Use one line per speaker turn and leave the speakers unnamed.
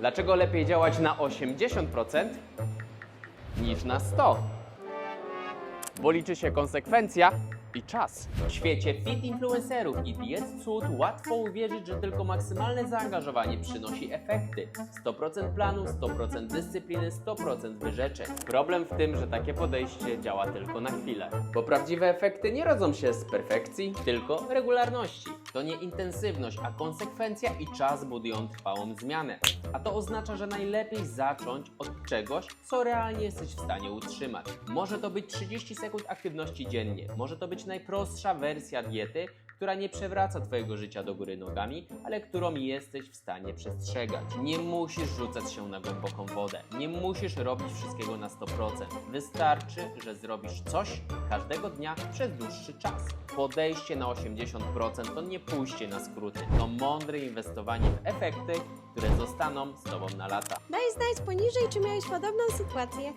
Dlaczego lepiej działać na 80% niż na 100%? Bo liczy się konsekwencja i czas. W świecie fit influencerów i diet cud łatwo uwierzyć, że tylko maksymalne zaangażowanie przynosi efekty. 100% planu, 100% dyscypliny, 100% wyrzeczeń. Problem w tym, że takie podejście działa tylko na chwilę. Bo prawdziwe efekty nie rodzą się z perfekcji, tylko regularności. To nie intensywność, a konsekwencja i czas budują trwałą zmianę. A to oznacza, że najlepiej zacząć od czegoś, co realnie jesteś w stanie utrzymać. Może to być 30 sekund aktywności dziennie, może to być najprostsza wersja diety, która nie przewraca Twojego życia do góry nogami, ale którą jesteś w stanie przestrzegać. Nie musisz rzucać się na głęboką wodę, nie musisz robić wszystkiego na 100%. Wystarczy, że zrobisz coś każdego dnia przez dłuższy czas. Podejście na 80% to nie pójście na skróty, to mądre inwestowanie w efekty, które zostaną z Tobą na lata.
Daj znać poniżej, czy miałeś podobną sytuację.